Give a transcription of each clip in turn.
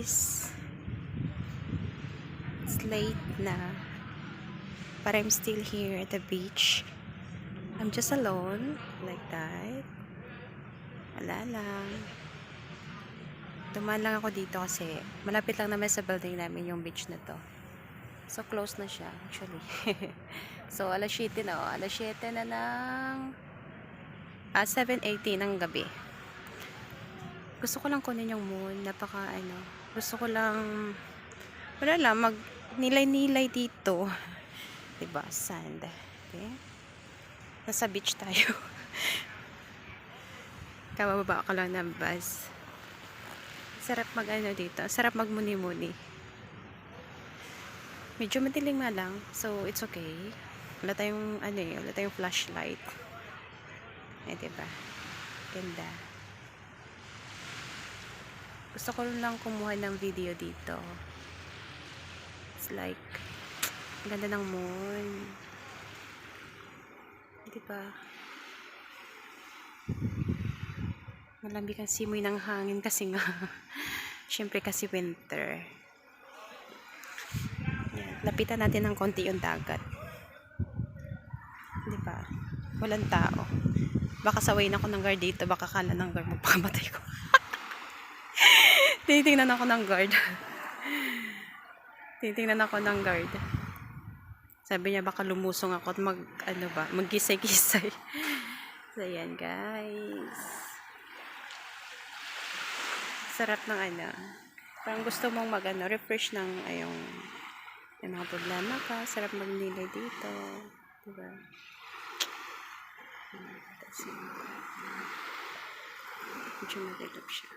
guys. It's late na. But I'm still here at the beach. I'm just alone. Like that. Wala lang. Dumaan lang ako dito kasi malapit lang naman sa building namin yung beach na to. So, close na siya, actually. so, alas 7 na, oh. Alas 7 na ng... Ah, 7.18 ng gabi. Gusto ko lang kunin yung moon. Napaka, ano, gusto ko lang, wala lang, mag nilay-nilay dito. 'Di ba Sand. Okay? Nasa beach tayo. Kababa ka lang ng bus. Sarap mag ano dito. Sarap magmuni-muni. Medyo madilim nga lang. So, it's okay. Wala tayong, ano eh, wala tayong flashlight. Eh, diba? Ganda. Gusto ko lang kumuha ng video dito. It's like, ganda ng moon. Diba? Malamig ang simoy ng hangin kasi nga, syempre kasi winter. Yan. Lapitan natin ng konti yung dagat. Di ba? Walang tao. Baka sawayin ako ng guard dito. Baka kala ng guard magpakamatay ko. Titingnan ako ng guard. Titingnan ako ng guard. Sabi niya baka lumusong ako at mag, ano ba, maggisay-gisay. so, yan guys. Sarap ng ano. Parang gusto mong mag, ano, refresh ng, ayong, yung mga problema ka. Sarap magnilay dito. Diba? Medyo magilap siya.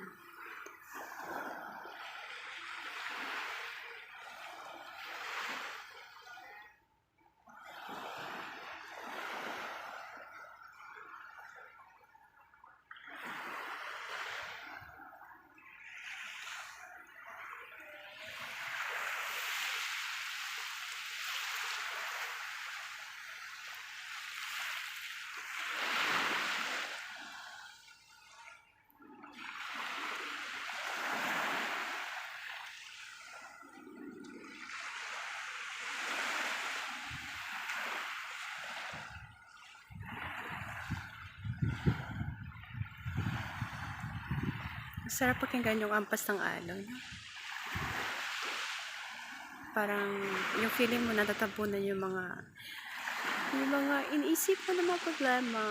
Sarap pakinggan yung ampas ng alon. Parang yung feeling mo natatabunan yung mga yung mga iniisip mo na mga problema.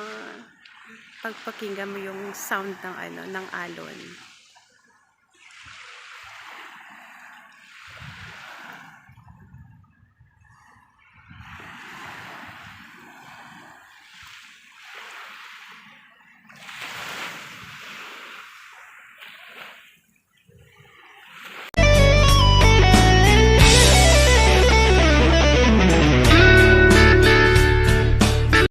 Pagpakinggan mo yung sound ng ano ng alon.